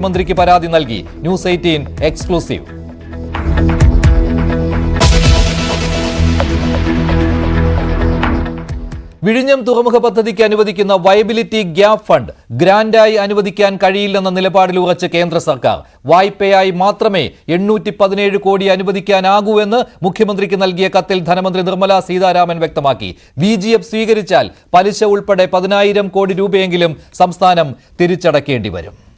മന്ത്രിക്ക് പരാതി നൽകി. News eighteen exclusive. വിഴിഞ്ഞം തുറമുഖ പദ്ധതിക്ക് അനുവദിക്കുന്ന വയബിലിറ്റി ഗ്യാപ് ഫണ്ട് ഗ്രാന്റായി അനുവദിക്കാൻ കഴിയില്ലെന്ന നിലപാടിൽ ഉറച്ച കേന്ദ്ര സർക്കാർ. വായ്പയായി മാത്രമേ എണ്ണൂറ്റി പതിനേഴ് കോടി അനുവദിക്കാനാകൂ എന്ന് മുഖ്യമന്ത്രിക്ക് നൽകിയ കത്തിൽ ധനമന്ത്രി നിർമ്മല സീതാരാമൻ വ്യക്തമാക്കി. വി സ്വീകരിച്ചാൽ പലിശ ഉൾപ്പെടെ പതിനായിരം കോടി രൂപയെങ്കിലും സംസ്ഥാനം തിരിച്ചടക്കേണ്ടി വരും.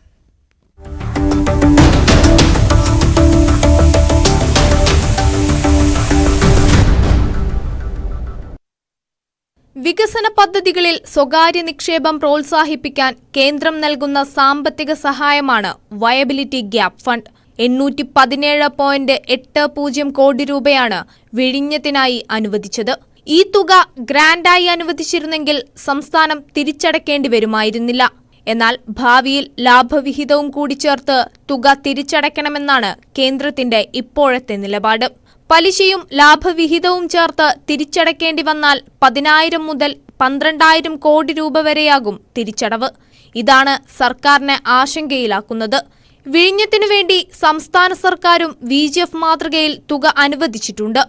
വികസന പദ്ധതികളിൽ സ്വകാര്യ നിക്ഷേപം പ്രോത്സാഹിപ്പിക്കാൻ കേന്ദ്രം നൽകുന്ന സാമ്പത്തിക സഹായമാണ് വയബിലിറ്റി ഗ്യാപ് ഫണ്ട്. എണ്ണൂറ്റി പതിനേഴ് പോയിന്റ് എട്ട് പൂജ്യം കോടി രൂപയാണ് വിഴിഞ്ഞത്തിനായി അനുവദിച്ചത്. ഈ തുക ഗ്രാന്റായി അനുവദിച്ചിരുന്നെങ്കിൽ സംസ്ഥാനം തിരിച്ചടക്കേണ്ടി വരുമായിരുന്നില്ല. എന്നാൽ ഭാവിയിൽ ലാഭവിഹിതവും കൂടി ചേർത്ത് തുക തിരിച്ചടയ്ക്കണമെന്നാണ് കേന്ദ്രത്തിന്റെ ഇപ്പോഴത്തെ നിലപാട്. പലിശയും ലാഭവിഹിതവും ചേർത്ത് തിരിച്ചടയ്ക്കേണ്ടി വന്നാൽ പതിനായിരം മുതൽ പന്ത്രണ്ടായിരം കോടി രൂപ വരെയാകും തിരിച്ചടവ്. ഇതാണ് സർക്കാരിനെ ആശങ്കയിലാക്കുന്നത്. വിഴിഞ്ഞത്തിനു വേണ്ടി സംസ്ഥാന സർക്കാരും വി ജി എഫ് മാതൃകയിൽ തുക അനുവദിച്ചിട്ടുണ്ട്.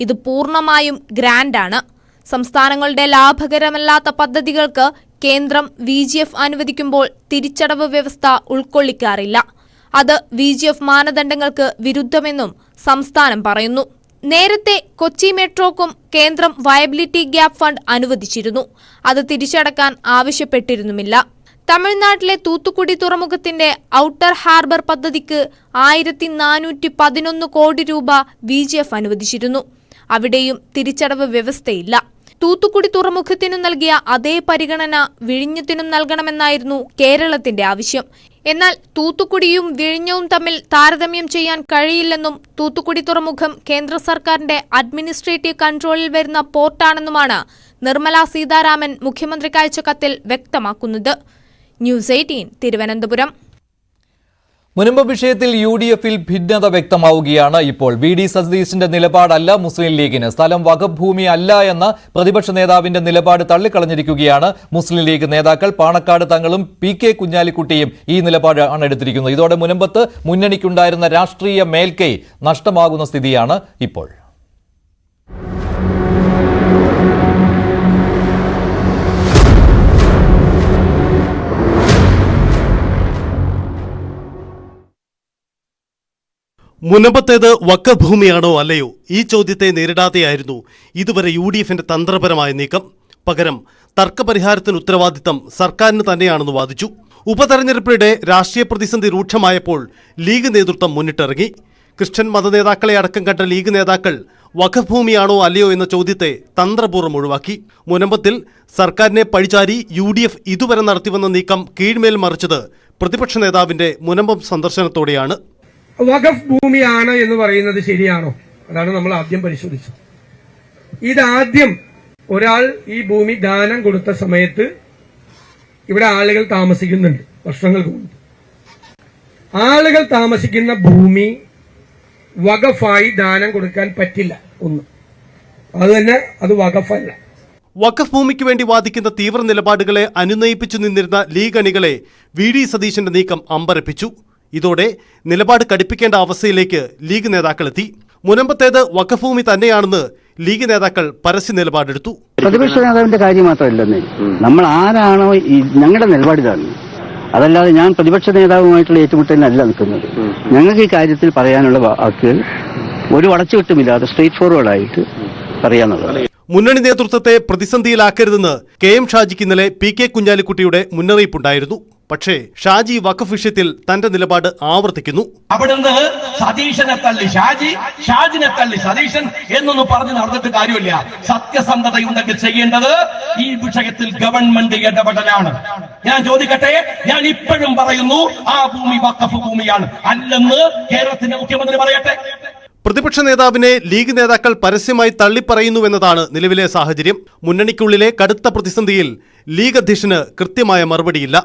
ഇത് പൂർണമായും ഗ്രാന്റാണ് സംസ്ഥാനങ്ങളുടെ ലാഭകരമല്ലാത്ത പദ്ധതികൾക്ക് കേന്ദ്രം വി ജി എഫ് അനുവദിക്കുമ്പോൾ തിരിച്ചടവ് വ്യവസ്ഥ ഉൾക്കൊള്ളിക്കാറില്ല. അത് വി ജി എഫ് മാനദണ്ഡങ്ങൾക്ക് വിരുദ്ധമെന്നും സംസ്ഥാനം പറയുന്നു. നേരത്തെ കൊച്ചി മെട്രോക്കും കേന്ദ്രം വയബിലിറ്റി ഗ്യാപ് ഫണ്ട് അനുവദിച്ചിരുന്നു. അത് തിരിച്ചടക്കാൻ ആവശ്യപ്പെട്ടിരുന്നുമില്ല. തമിഴ്നാട്ടിലെ തൂത്തുക്കുടി തുറമുഖത്തിന്റെ ഔട്ടർ ഹാർബർ പദ്ധതിക്ക് ആയിരത്തി നാനൂറ്റി പതിനൊന്ന് കോടി രൂപ വി ജി എഫ് അനുവദിച്ചിരുന്നു. അവിടെയും തിരിച്ചടവ് വ്യവസ്ഥയില്ല. തൂത്തുക്കുടി തുറമുഖത്തിനു നൽകിയ അതേ പരിഗണന വിഴിഞ്ഞത്തിനും നൽകണമെന്നായിരുന്നു കേരളത്തിന്റെ ആവശ്യം. എന്നാൽ തൂത്തുക്കുടിയും വിഴിഞ്ഞവും തമ്മിൽ താരതമ്യം ചെയ്യാൻ കഴിയില്ലെന്നും തൂത്തുക്കുടി തുറമുഖം കേന്ദ്ര സർക്കാരിന്റെ അഡ്മിനിസ്ട്രേറ്റീവ് കൺട്രോളിൽ വരുന്ന പോർട്ടാണെന്നുമാണ് നിർമ്മല സീതാരാമൻ മുഖ്യമന്ത്രിക്ക് അയച്ച കത്തിൽ വ്യക്തമാക്കുന്നത്. News eighteen Thiruvananthapuram. മുനമ്പ് വിഷയത്തിൽ യു ഡി എഫിൽ ഭിന്നത വ്യക്തമാവുകയാണ് ഇപ്പോൾ. വി ഡി സതീശിന്റെ നിലപാടല്ല മുസ്ലിം ലീഗിന്. സ്ഥലം വകഭൂമി ഭൂമി അല്ല എന്ന പ്രതിപക്ഷ നേതാവിന്റെ നിലപാട് തള്ളിക്കളഞ്ഞിരിക്കുകയാണ് മുസ്ലിം ലീഗ് നേതാക്കൾ. പാണക്കാട് തങ്ങളും പി കെ കുഞ്ഞാലിക്കുട്ടിയും ഈ നിലപാട് ആണ് എടുത്തിരിക്കുന്നത്. ഇതോടെ മുനമ്പത്ത് മുന്നണിക്കുണ്ടായിരുന്ന രാഷ്ട്രീയ മേൽക്കൈ നഷ്ടമാകുന്ന സ്ഥിതിയാണ് ഇപ്പോൾ. മുനമ്പത്തേത് വക്കഭൂമിയാണോ അല്ലയോ? ഈ ചോദ്യത്തെ നേരിടാതെയായിരുന്നു ഇതുവരെ യു ഡി എഫിന്റെ തന്ത്രപരമായ നീക്കം. പകരം തർക്കപരിഹാരത്തിന് ഉത്തരവാദിത്തം സർക്കാരിന് തന്നെയാണെന്ന് വാദിച്ചു. ഉപതെരഞ്ഞെടുപ്പിനിടെ രാഷ്ട്രീയ പ്രതിസന്ധി രൂക്ഷമായപ്പോൾ ലീഗ് നേതൃത്വം മുന്നിട്ടിറങ്ങി. ക്രിസ്ത്യൻ മതനേതാക്കളെ അടക്കം കണ്ട ലീഗ് നേതാക്കൾ വഖഭൂമിയാണോ അല്ലയോ എന്ന ചോദ്യത്തെ തന്ത്രപൂർവം ഒഴിവാക്കി. മുനമ്പത്തിൽ സർക്കാരിനെ പഴിചാരി യു ഡി എഫ് ഇതുവരെ നടത്തിവന്ന നീക്കം കീഴ്മേൽ മറിച്ചത് പ്രതിപക്ഷ നേതാവിന്റെ മുനമ്പം സന്ദർശനത്തോടെയാണ്. വഖഫ് ഭൂമിയാണ് എന്ന് പറയുന്നത് ശരിയാണോ? അതാണ് നമ്മൾ ആദ്യം പരിശോധിച്ചത്. ഇതാദ്യം ഒരാൾ ഈ ഭൂമി ദാനം കൊടുത്ത സമയത്ത് ഇവിടെ ആളുകൾ താമസിക്കുന്നുണ്ട് വർഷങ്ങൾക്ക് മുമ്പ് ആളുകൾ താമസിക്കുന്ന ഭൂമി വഖഫായി ദാനം കൊടുക്കാൻ പറ്റില്ല ഒന്ന്. അത് തന്നെ അത് വഖഫല്ല. വഖഫ് ഭൂമിക്ക് വേണ്ടി വാദിക്കുന്ന തീവ്ര നിലപാടുകളെ അനുനയിപ്പിച്ചു നിന്നിരുന്ന ലീഗ് അണികളെ വി. ഡി. സതീശന്റെ നീക്കം അമ്പരപ്പിച്ചു. ഇതോടെ നിലപാട് കടുപ്പിക്കേണ്ട അവസ്ഥയിലേക്ക് ലീഗ് നേതാക്കളെത്തി. മുനമ്പത്തേത് വക്കഭൂമി ഭൂമി തന്നെയാണെന്ന് ലീഗ് നേതാക്കൾ പരസ്യ നിലപാടെടുത്തു. പ്രതിപക്ഷ നേതാവിന്റെ കാര്യം മാത്രമല്ലെന്നേ. നമ്മൾ ആരാണോ ഈ ഞങ്ങളുടെ നിലപാടിതാണ് അതല്ലാതെ ഞാൻ പ്രതിപക്ഷ നേതാവുമായിട്ടുള്ള ഏറ്റുമുട്ടലിനല്ല നിൽക്കുന്നത്. ഞങ്ങൾക്ക് ഈ കാര്യത്തിൽ പറയാനുള്ള വാക്കുകൾ ഒരു വളച്ചുവിട്ടുമില്ലാതെ സ്ട്രേറ്റ് ഫോർവേഡായിട്ട് പറയാന്നുള്ളത് മുന്നണി നേതൃത്വത്തെ പ്രതിസന്ധിയിലാക്കരുതെന്ന് കെ എം ഷാജിക്ക് ഇന്നലെ പി കെ കുഞ്ഞാലിക്കുട്ടിയുടെ മുന്നറിയിപ്പുണ്ടായിരുന്നു. പക്ഷേ ഷാജി വഖഫ് വിഷയത്തിൽ തന്റെ നിലപാട് ആവർത്തിക്കുന്നു. അവിടുന്ന് സതീശനെ തള്ളി ഷാജി ഷാജിനെ തള്ളി സതീശൻ എന്നൊന്നും പറഞ്ഞു നടന്നിട്ട് കാര്യമില്ല. സത്യസന്ധതയുണ്ടെങ്കിൽ ചെയ്യേണ്ടത് ഈ വിഷയത്തിൽ ഗവൺമെന്റ് ഇടപെടലാണ്. ഞാൻ ചോദിക്കട്ടെ? ഞാൻ ഇപ്പോഴും പറയുന്നു ആ ഭൂമി വഖഫ് ഭൂമിയാണ് അല്ലെന്ന് കേരളത്തിന്റെ മുഖ്യമന്ത്രി പറയട്ടെ. പ്രതിപക്ഷ നേതാവിനെ ലീഗ് നേതാക്കൾ പരസ്യമായി തള്ളിപ്പറയുന്നുവെന്നതാണ് നിലവിലെ സാഹചര്യം. മുന്നണിക്കുള്ളിലെ കടുത്ത പ്രതിസന്ധിയിൽ ലീഗ് അധ്യക്ഷന് കൃത്യമായ മറുപടിയില്ല.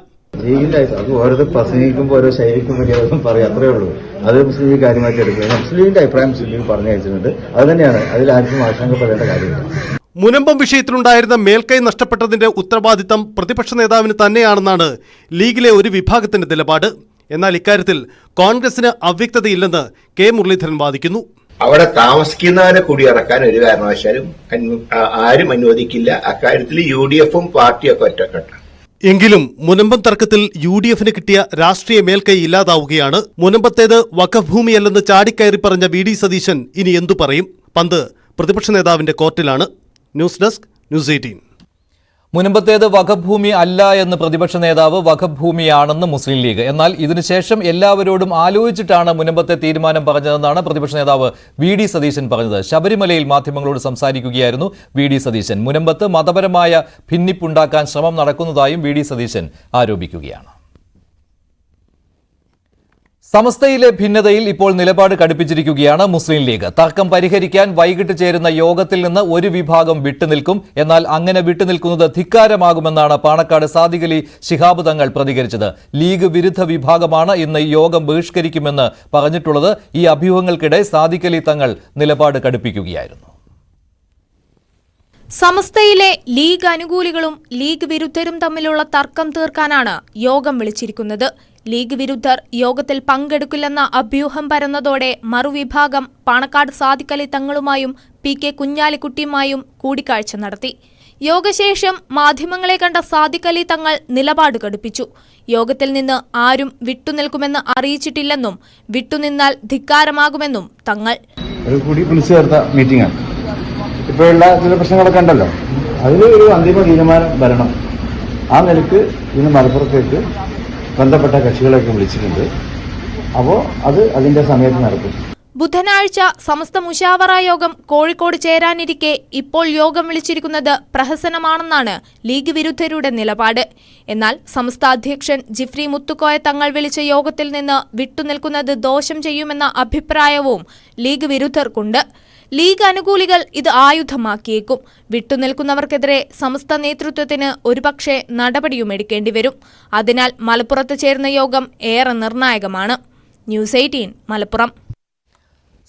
അഭിപ്രായം അത് ഓരോരുത്തർ പ്രസംഗിക്കുമ്പോൾ ഓരോ ശൈലിക്കും അതും പറയും അത്രേ ഉള്ളൂ. അത് മുസ്ലിം ലീഗ് കാര്യമായിട്ട് എടുക്കുന്നത് മുസ്ലിം ലീഗിന്റെ അഭിപ്രായം മുസ്ലിം ലീഗ് പറഞ്ഞു അയച്ചിട്ടുണ്ട് അത് തന്നെയാണ്. അതിൽ ആർക്കും ആശങ്കപ്പെടേണ്ട കാര്യമില്ല. മുനമ്പം വിഷയത്തിലുണ്ടായിരുന്ന മേൽക്കൈ നഷ്ടപ്പെട്ടതിന്റെ ഉത്തരവാദിത്തം പ്രതിപക്ഷ നേതാവിന് തന്നെയാണെന്നാണ് ലീഗിലെ ഒരു വിഭാഗത്തിന്റെ നിലപാട്. എന്നാൽ ഇക്കാര്യത്തിൽ കോൺഗ്രസിന് അവ്യക്തതയില്ലെന്ന് കെ മുരളീധരൻ വാദിക്കുന്നു. അവിടെ താമസിക്കുന്നവരെ കുടിയിറക്കാൻ ഒരു കാരണവശാലും ആരും അനുവദിക്കില്ല. അക്കാര്യത്തിൽ യു ഡി എഫും പാർട്ടിയൊക്കെ ഒറ്റക്കെട്ടാണ്. എങ്കിലും മുനമ്പം തർക്കത്തിൽ യു ഡി എഫിന് കിട്ടിയ രാഷ്ട്രീയ മേൽക്കൈ ഇല്ലാതാവുകയാണ്. മുനമ്പത്തേത് വഖഫ് ഭൂമിയല്ലെന്ന് ചാടിക്കയറി പറഞ്ഞ വി ഡി സതീശൻ ഇനി എന്തു പറയും? പന്ത് പ്രതിപക്ഷ നേതാവിന്റെ കോർട്ടിലാണ്. News desk news eighteen. മുൻപത്തേത് വകഭൂമി അല്ല എന്ന് പ്രതിപക്ഷ നേതാവ് വകഭൂമിയാണെന്ന് മുസ്ലിം ലീഗ്. എന്നാൽ ഇതിനുശേഷം എല്ലാവരോടും ആലോചിച്ചിട്ടാണ് മുൻപത്തെ തീരുമാനം പറഞ്ഞതെന്നാണ് പ്രതിപക്ഷ നേതാവ് വി ഡി സതീശൻ പറഞ്ഞത്. ശബരിമലയിൽ മാധ്യമങ്ങളോട് സംസാരിക്കുകയായിരുന്നു വി ഡി സതീശൻ. മുനമ്പത്ത് മതപരമായ ഭിന്നിപ്പുണ്ടാക്കാൻ ശ്രമം നടക്കുന്നതായും വി ഡി സതീശൻ ആരോപിക്കുകയാണ്. സമസ്തയിലെ ഭിന്നതയിൽ ഇപ്പോൾ നിലപാട് കടുപ്പിച്ചിരിക്കുകയാണ് മുസ്ലിം ലീഗ്. തർക്കം പരിഹരിക്കാൻ വൈകിട്ട് ചേരുന്ന യോഗത്തിൽ നിന്ന് ഒരു വിഭാഗം വിട്ടുനിൽക്കും. എന്നാൽ അങ്ങനെ വിട്ടുനിൽക്കുന്നത് ധിക്കാരമാകുമെന്നാണ് പാണക്കാട് സാദികലി ശിഹാബ് തങ്ങൾ പ്രതികരിച്ചത്. ലീഗ് വിരുദ്ധ വിഭാഗമാണ് ഇന്ന് യോഗം ബഹിഷ്കരിക്കുമെന്ന് പറഞ്ഞിട്ടുള്ളത്. ഈ അഭ്യൂഹങ്ങൾക്കിടെ സാദിഖലി തങ്ങൾ നിലപാട് കടുപ്പിക്കുകയായിരുന്നു. സമസ്തയിലെ ലീഗ് അനുകൂലികളും ലീഗ് വിരുദ്ധരും തമ്മിലുള്ള തർക്കം തീർക്കാനാണ് യോഗം വിളിച്ചിരിക്കുന്നത്. ലീഗ് വിരുദ്ധർ യോഗത്തിൽ പങ്കെടുക്കില്ലെന്ന അഭ്യൂഹം പരന്നതോടെ മറുവിഭാഗം പാണക്കാട് സാദിഖലി തങ്ങളുമായും പി കെ കുഞ്ഞാലിക്കുട്ടിയുമായും കൂടിക്കാഴ്ച നടത്തി. യോഗശേഷം മാധ്യമങ്ങളെ കണ്ട സാദിഖലി തങ്ങൾ നിലപാട് കടുപ്പിച്ചു. യോഗത്തിൽ നിന്ന് ആരും വിട്ടുനിൽക്കുമെന്ന് അറിയിച്ചിട്ടില്ലെന്നും വിട്ടുനിന്നാൽ ധിക്കാരമാകുമെന്നും തങ്ങൾ. ഒരു മീറ്റിംഗാണ് ഇപ്പോഴുള്ള ചില പ്രശ്നങ്ങളൊക്കെ ഉണ്ടല്ലോ. അതിൽ ഒരു അന്തിമ തീരുമാനം വരണം. ആ നിലയ്ക്ക് ഇന്ന് മലപ്പുറത്തേക്ക് ബന്ധപ്പെട്ട കക്ഷികളെയൊക്കെ വിളിച്ചിട്ടുണ്ട്. അപ്പോൾ അത് അതിന്റെ സമയത്ത് നടക്കും. ബുധനാഴ്ച സമസ്ത മുഷാവറ യോഗം കോഴിക്കോട് ചേരാനിരിക്കെ ഇപ്പോൾ യോഗം വിളിച്ചിരിക്കുന്നത് പ്രഹസനമാണെന്നാണ് ലീഗ് വിരുദ്ധരുടെ നിലപാട്. എന്നാൽ സമസ്ത അധ്യക്ഷൻ ജിഫ്രി മുത്തുക്കോയ തങ്ങൾ വിളിച്ച യോഗത്തിൽ നിന്ന് വിട്ടുനിൽക്കുന്നത് ദോഷം ചെയ്യുമെന്ന അഭിപ്രായവും ലീഗ് വിരുദ്ധർക്കുണ്ട്. ലീഗ് അനുകൂലികൾ ഇത് ആയുധമാക്കിയേക്കും. വിട്ടുനിൽക്കുന്നവർക്കെതിരെ സമസ്ത നേതൃത്വത്തിന് ഒരുപക്ഷെ നടപടിയും എടുക്കേണ്ടി വരും. അതിനാൽ മലപ്പുറത്ത് ചേരുന്ന യോഗം ഏറെ നിർണായകമാണ്. News eighteen Malappuram.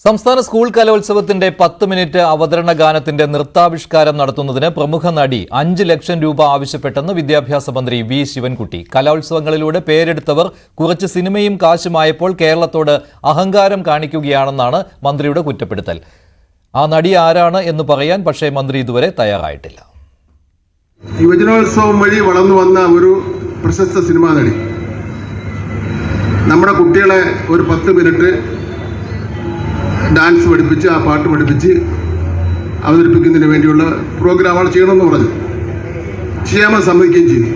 സംസ്ഥാന സ്കൂൾ കലോത്സവത്തിന്റെ പത്ത് മിനിറ്റ് അവതരണ ഗാനത്തിന്റെ നൃത്താവിഷ്കാരം നടത്തുന്നതിന് പ്രമുഖ നടി അഞ്ച് ലക്ഷം രൂപ ആവശ്യപ്പെട്ടെന്ന് വിദ്യാഭ്യാസ മന്ത്രി വി ശിവൻകുട്ടി. കലോത്സവങ്ങളിലൂടെ പേരെടുത്തവർ കുറച്ച് സിനിമയും കാശുമായപ്പോൾ കേരളത്തോട് അഹങ്കാരം കാണിക്കുകയാണെന്നാണ് മന്ത്രിയുടെ കുറ്റപ്പെടുത്തൽ. ആ നടി ആരാണ് എന്ന് പറയാൻ പക്ഷേ മന്ത്രി ഇതുവരെ തയ്യാറായിട്ടില്ല. യുവജനോത്സവം വഴി വളർന്നു വന്ന ഒരു പ്രശസ്ത സിനിമാ നടി. നമ്മുടെ കുട്ടികളെ ഒരു പത്ത് മിനിറ്റ് ഡാൻസ് പഠിപ്പിച്ച് ആ പാട്ട് പഠിപ്പിച്ച് അവതരിപ്പിക്കുന്നതിന് വേണ്ടിയുള്ള പ്രോഗ്രാമുകൾ ചെയ്യണമെന്ന് പറഞ്ഞു. ചെയ്യാമെന്ന് സമ്മതിക്കുകയും ചെയ്തു.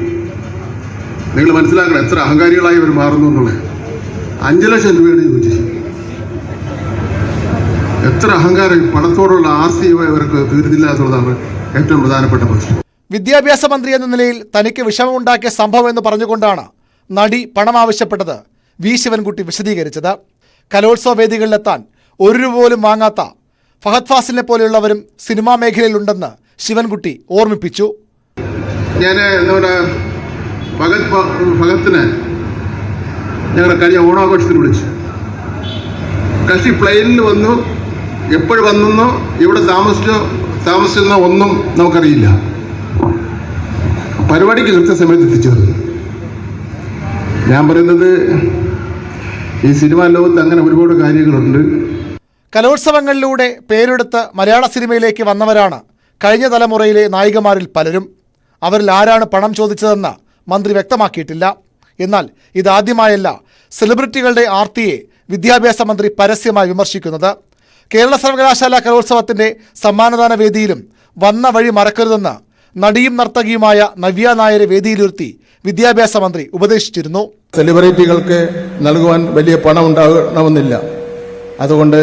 നിങ്ങൾ മനസ്സിലാക്കണം എത്ര അഹങ്കാരികളായി അവർ മാറുന്നു എന്നുള്ളത്. അഞ്ച് ലക്ഷം രൂപയാണ് ചോദിച്ചത് എത്ര അഹങ്കാരം പണത്തോടുള്ള ആസ്തിയുമായി ഇവർക്ക് തീർന്നില്ല എന്നുള്ളതാണ് ഏറ്റവും പ്രധാനപ്പെട്ട പ്രശ്നം. വിദ്യാഭ്യാസ മന്ത്രി എന്ന നിലയിൽ തനിക്ക് വിഷമമുണ്ടാക്കിയ സംഭവം എന്ന് പറഞ്ഞുകൊണ്ടാണ് നടി പണം ആവശ്യപ്പെട്ടത് വി ശിവൻകുട്ടി വിശദീകരിച്ചത്. കലോത്സവ വേദികളിലെത്താൻ ഒരു രൂപ പോലും വാങ്ങാത്ത ഫഹദ് ഫാസിലിനെ പോലെയുള്ളവരും സിനിമാ മേഖലയിലുണ്ടെന്ന് ശിവൻകുട്ടി ഓർമ്മിപ്പിച്ചു. ഞാൻ നമ്മുടെ ഭഗത് ഭഗത്തിനെ ഞങ്ങളുടെ കഴിഞ്ഞ ഓണാഘോഷത്തിന് വിളിച്ചു. കക്ഷി പ്ലെയിനിൽ വന്നു. എപ്പോഴും വന്നെന്നോ ഇവിടെ താമസിച്ചോ താമസിച്ചെന്നോ ഒന്നും നമുക്കറിയില്ല. പരിപാടിക്ക് കൃത്യസമയത്ത് എത്തിച്ചേർന്നു. ഞാൻ പറയുന്നത് ഈ സിനിമാ ലോകത്ത് അങ്ങനെ ഒരുപാട് കാര്യങ്ങളുണ്ട്. കലോത്സവങ്ങളിലൂടെ പേരെടുത്ത് മലയാള സിനിമയിലേക്ക് വന്നവരാണ് കഴിഞ്ഞ തലമുറയിലെ നായികമാരിൽ പലരും. അവരിൽ ആരാണ് പണം ചോദിച്ചതെന്ന് മന്ത്രി വ്യക്തമാക്കിയിട്ടില്ല. എന്നാൽ ഇതാദ്യമായല്ല സെലിബ്രിറ്റികളുടെ ആർത്തിയെ വിദ്യാഭ്യാസ മന്ത്രി പരസ്യമായി വിമർശിക്കുന്നത്. കേരള സർവകലാശാല കലോത്സവത്തിന്റെ സമ്മാനദാന വേദിയിലും വന്ന വഴി മറക്കരുതെന്ന് നടിയും നർത്തകിയുമായ നവ്യ നായരെ വേദിയിലിരുത്തി വിദ്യാഭ്യാസ മന്ത്രി ഉപദേശിച്ചിരുന്നു. സെലിബ്രിറ്റികൾക്ക് നൽകുവാൻ വലിയ പണം ഉണ്ടാകണമെന്നില്ല. അതുകൊണ്ട്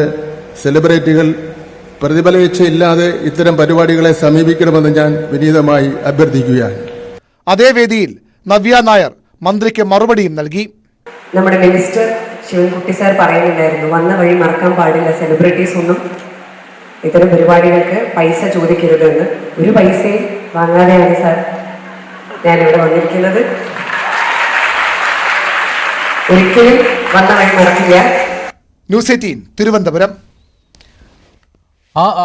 സെലിബ്രിറ്റികൾ പ്രതിഫലവിച്ഛയില്ലാതെ ഇത്തരം പരിപാടികളെ സമീപിക്കണമെന്ന് ഞാൻ വിനീതമായി അഭ്യർത്ഥിക്കുകയാണ്. അതേ വേദിയിൽ നവ്യ നായർ മന്ത്രിക്ക് മറുപടിയും നൽകി. നമ്മുടെ മിനിസ്റ്റർ ശിവൻകുട്ടി സാർ പറയുന്നുണ്ടായിരുന്നു വന്ന വഴി മറക്കാൻ പാടില്ല സെലിബ്രിറ്റീസ് ഒന്നും ഇത്തരം പരിപാടികൾക്ക് പൈസ ചോദിക്കരുത് എന്ന് ഒരു പൈസയും വാങ്ങാതെയാണ് സാർ ഞാനിവിടെ വന്നിരിക്കുന്നത്. ഒരിക്കലും വന്ന വഴി മറക്കില്ല. News eighteen Thiruvananthapuram. ആ ആ,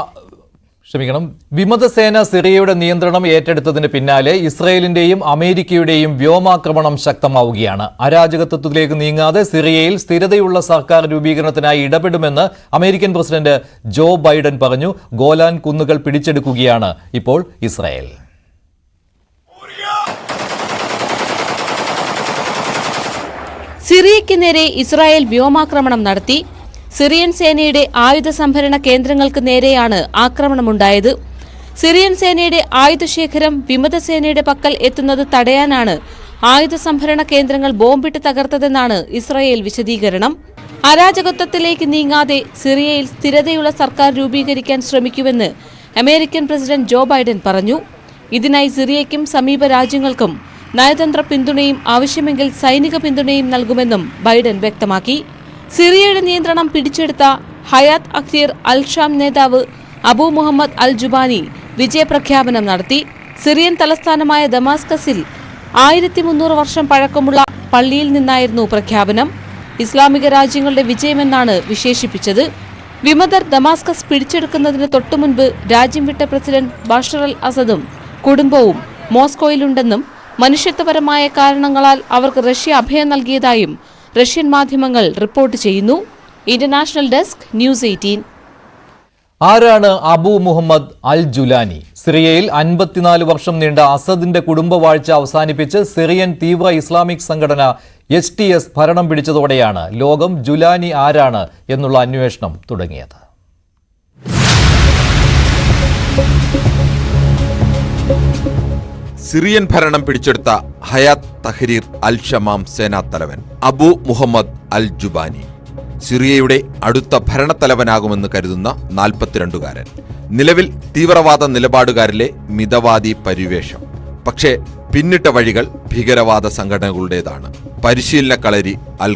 ക്ഷമിക്കണം. വിമതസേന സിറിയയുടെ നിയന്ത്രണം ഏറ്റെടുത്തതിന് പിന്നാലെ ഇസ്രയേലിന്റെയും അമേരിക്കയുടെയും വ്യോമാക്രമണം ശക്തമാവുകയാണ്. അരാജകത്വത്തിലേക്ക് നീങ്ങാതെ സിറിയയിൽ സ്ഥിരതയുള്ള സർക്കാർ രൂപീകരണത്തിനായി ഇടപെടുമെന്ന് അമേരിക്കൻ പ്രസിഡന്റ് ജോ ബൈഡൻ പറഞ്ഞു. ഗോലാൻ കുന്നുകൾ പിടിച്ചെടുക്കുകയാണ് ഇപ്പോൾ ഇസ്രായേൽ. സിറിയയ്ക്ക് നേരെ ഇസ്രായേൽ വ്യോമാക്രമണം നടത്തി. സിറിയൻ സേനയുടെ ആയുധ സംഭരണ കേന്ദ്രങ്ങൾക്ക് നേരെയാണ് ആക്രമണമുണ്ടായത്. സിറിയൻ സേനയുടെ ആയുധശേഖരം വിമതസേനയുടെ പക്കൽ എത്തുന്നത് തടയാനാണ് ആയുധ സംഭരണ കേന്ദ്രങ്ങൾ ബോംബിട്ട് തകർത്തതെന്നാണ് ഇസ്രായേൽ വിശദീകരണം. അരാജകത്വത്തിലേക്ക് നീങ്ങാതെ സിറിയയിൽ സ്ഥിരതയുള്ള സർക്കാർ രൂപീകരിക്കാൻ ശ്രമിക്കുമെന്ന് അമേരിക്കൻ പ്രസിഡന്റ് ജോ ബൈഡൻ പറഞ്ഞു. ഇതിനായി സിറിയയ്ക്കും സമീപ രാജ്യങ്ങൾക്കും നയതന്ത്ര പിന്തുണയും ആവശ്യമെങ്കിൽ സൈനിക പിന്തുണയും നൽകുമെന്നും ബൈഡൻ വ്യക്തമാക്കി. സിറിയയുടെ നിയന്ത്രണം പിടിച്ചെടുത്ത ഹയാത്ത് അഖ്തീർ അൽ ഷാം നേതാവ് അബു മുഹമ്മദ് അൽ ജുബാനി വിജയപ്രഖ്യാപനം നടത്തി. സിറിയൻ തലസ്ഥാനമായ ദമാസ്കസിൽ ആയിരത്തി മുന്നൂറ് വർഷം പഴക്കമുള്ള പള്ളിയിൽ നിന്നായിരുന്നു പ്രഖ്യാപനം. ഇസ്ലാമിക രാജ്യങ്ങളുടെ വിജയമെന്നാണ് വിശേഷിപ്പിച്ചത്. വിമതർ ദമാസ്കസ് പിടിച്ചെടുക്കുന്നതിന് തൊട്ടുമുൻപ് രാജ്യം വിട്ട പ്രസിഡന്റ് ബഷർ അൽ അസദും കുടുംബവും മോസ്കോയിലുണ്ടെന്നും മനുഷ്യത്വപരമായ കാരണങ്ങളാൽ അവർക്ക് റഷ്യ അഭയം നൽകിയതായും റഷ്യൻ മാധ്യമങ്ങൾ റിപ്പോർട്ട് ചെയ്യുന്നു. International desk news eighteen. ആരാണ് അബു മുഹമ്മദ് അൽ ജുലാനി? സിറിയയിൽ അൻപത്തിനാല് വർഷം നീണ്ട അസദിന്റെ കുടുംബവാഴ്ച അവസാനിപ്പിച്ച് സിറിയൻ തീവ്ര ഇസ്ലാമിക് സംഘടന എച്ച് ടി എസ് ഭരണം പിടിച്ചതോടെയാണ് ലോകം ജുലാനി ആരാണ് എന്നുള്ള അന്വേഷണം തുടങ്ങിയത്. സിറിയൻ ഭരണം പിടിച്ചെടുത്ത ഹയാത്ത് തഹരീർ അൽ ഷമാം സേനാ തലവൻ അബു മുഹമ്മദ് അൽ ജുബാനി സിറിയയുടെ അടുത്ത ഭരണത്തലവനാകുമെന്ന് കരുതുന്ന നാൽപ്പത്തിരണ്ടുകാരൻ. നിലവിൽ തീവ്രവാദ നിലപാടുകാരിലെ മിതവാദി പരിവേഷം. പക്ഷേ പിന്നിട്ട വഴികൾ ഭീകരവാദ സംഘടനകളുടേതാണ്. പരിശീലന കളരി അൽ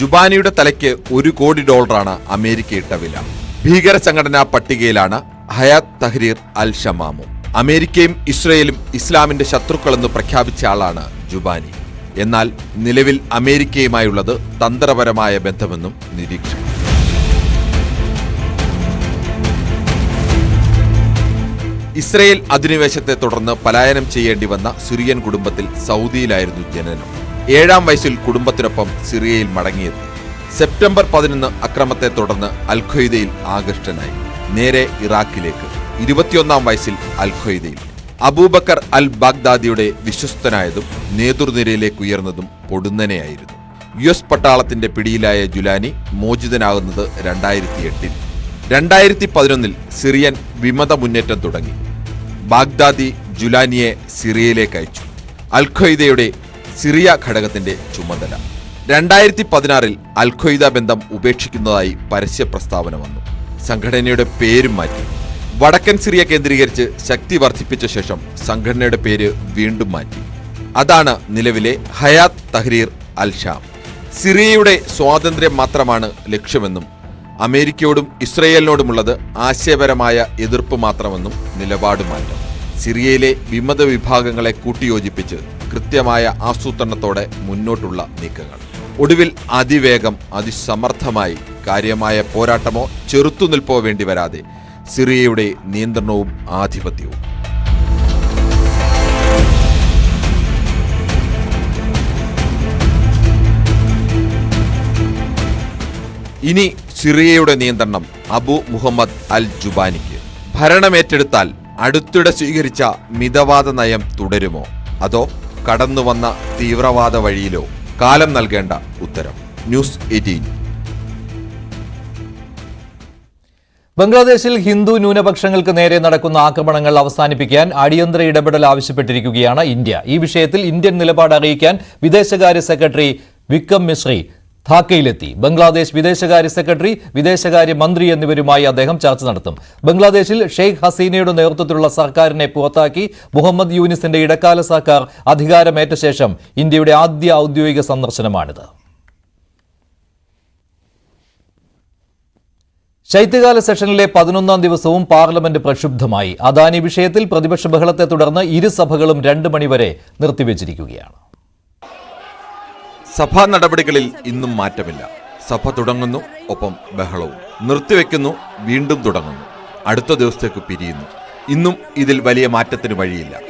ജുബാനിയുടെ തലയ്ക്ക് ഒരു കോടി ഡോളറാണ് അമേരിക്ക ഇട്ട വില. ഭീകര സംഘടനാ പട്ടികയിലാണ് ഹയാത് തഹ്രീർ അൽ ഷമാമു. അമേരിക്കയും ഇസ്രയേലും ഇസ്ലാമിന്റെ ശത്രുക്കളെന്ന് പ്രഖ്യാപിച്ച ആളാണ് ജുബാനി. എന്നാൽ നിലവിൽ അമേരിക്കയുമായുള്ളത് തന്ത്രപരമായ ബന്ധമെന്നും നിരീക്ഷണം ഇസ്രയേൽ അധിനിവേശത്തെ തുടർന്ന് പലായനം ചെയ്യേണ്ടി വന്ന സിറിയൻ കുടുംബത്തിൽ സൗദിയിലായിരുന്നു ജനനം. ഏഴാം വയസ്സിൽ കുടുംബത്തിനൊപ്പം സിറിയയിൽ മടങ്ങിയെത്തി. സെപ്റ്റംബർ പതിനൊന്ന് അക്രമത്തെ തുടർന്ന് അൽ ഖ്വയ്ദയിൽ ആകൃഷ്ടനായി. നേരെ ഇറാഖിലേക്ക്. ഇരുപത്തിയൊന്നാം വയസ്സിൽ അൽ ഖ്വയ്ദയിൽ അബൂബക്കർ അൽ ബാഗ്ദാദിയുടെ വിശ്വസ്തനായതും നേതൃനിരയിലേക്ക് ഉയർന്നതും പൊടുന്നനെയായിരുന്നു. യു എസ് പട്ടാളത്തിന്റെ പിടിയിലായ ജുലാനി മോചിതനാകുന്നത് രണ്ടായിരത്തി എട്ടിൽ രണ്ടായിരത്തി പതിനൊന്നിൽ സിറിയൻ വിമത മുന്നേറ്റം തുടങ്ങി. ബാഗ്ദാദി ജുലാനിയെ സിറിയയിലേക്ക് അയച്ചു. അൽ ഖ്വയ്ദയുടെ സിറിയ ഘടകത്തിന്റെ ചുമതല. രണ്ടായിരത്തി പതിനാറിൽ അൽഖയ്ദ ബന്ധം ഉപേക്ഷിക്കുന്നതായി പരസ്യ പ്രസ്താവന വന്നു. സംഘടനയുടെ പേരും മാറ്റി. വടക്കൻ സിറിയ കേന്ദ്രീകരിച്ച് ശക്തി വർദ്ധിപ്പിച്ച ശേഷം സംഘടനയുടെ പേര് വീണ്ടും മാറ്റി. അതാണ് നിലവിലെ ഹയാത്ത് തഹ്രീർ അൽ ഷാം. സിറിയയുടെ സ്വാതന്ത്ര്യം മാത്രമാണ് ലക്ഷ്യമെന്നും അമേരിക്കയോടും ഇസ്രയേലിനോടുമുള്ളത് ആശയപരമായ എതിർപ്പ് മാത്രമെന്നും നിലപാട് സിറിയയിലെ വിമത വിഭാഗങ്ങളെ കൂട്ടിയോജിപ്പിച്ച് കൃത്യമായ ആസൂത്രണത്തോടെ മുന്നോട്ടുള്ള നീക്കങ്ങൾ. ഒടുവിൽ അതിവേഗം അതിസമർത്ഥമായി കാര്യമായ പോരാട്ടമോ ചെറുത്തുനിൽപ്പോ വേണ്ടി വരാതെ സിറിയയുടെ നിയന്ത്രണവും ആധിപത്യവും. ഇനി സിറിയയുടെ നിയന്ത്രണം അബു മുഹമ്മദ് അൽ ജുബാനിക്ക് ഭരണമേറ്റെടുത്താൽ അടുത്തിടെ സ്വീകരിച്ച മിതവാദ നയം തുടരുമോ? അതോ കടന്നുവന്ന തീവ്രവാദ വഴിയിലോ? കാലം നൽകേണ്ട ഉത്തരം. News eighteen. ബംഗ്ലാദേശിൽ ഹിന്ദു ന്യൂനപക്ഷങ്ങൾക്ക് നേരെ നടക്കുന്ന ആക്രമണങ്ങൾ അവസാനിപ്പിക്കാൻ അടിയന്തര ഇടപെടൽ ആവശ്യപ്പെട്ടിരിക്കുകയാണ് ഇന്ത്യ. ഈ വിഷയത്തിൽ ഇന്ത്യൻ നിലപാട് അറിയിക്കാൻ വിദേശകാര്യ സെക്രട്ടറി വിക്രം മിശ്രി ധാക്കയിലെത്തി ബംഗ്ലാദേശ് വിദേശകാര്യ സെക്രട്ടറി വിദേശകാര്യ മന്ത്രി എന്നിവരുമായി അദ്ദേഹം ചർച്ച നടത്തും. ബംഗ്ലാദേശിൽ ഷെയ്ഖ് ഹസീനയുടെ നേതൃത്വത്തിലുള്ള സർക്കാരിനെ പുറത്താക്കി മുഹമ്മദ് യൂനിസിന്റെ ഇടക്കാല സർക്കാർ അധികാരമേറ്റ ശേഷം ഇന്ത്യയുടെ ആദ്യ ഔദ്യോഗിക സന്ദർശനമാണിത്. ശൈത്യകാല സെഷനിലെ പതിനൊന്നാം ദിവസവും പാർലമെന്റ് പ്രക്ഷുബ്ധമായി. അദാനി വിഷയത്തിൽ പ്രതിപക്ഷ ബഹളത്തെ തുടർന്ന് ഇരുസഭകളും രണ്ട് മണിവരെ നിർത്തിവച്ചിരിക്കുകയാണ്. സഭാ നടപടികളിൽ ഇന്നും മാറ്റമില്ല. സഭ തുടങ്ങുന്നു ഒപ്പം ബഹളവും. നിർത്തിവെക്കുന്നു വീണ്ടും തുടങ്ങുന്നു. അടുത്ത ദിവസത്തേക്ക് പിരിയുന്നു. ഇന്നും ഇതിൽ വലിയ മാറ്റത്തിന് വഴിയില്ല.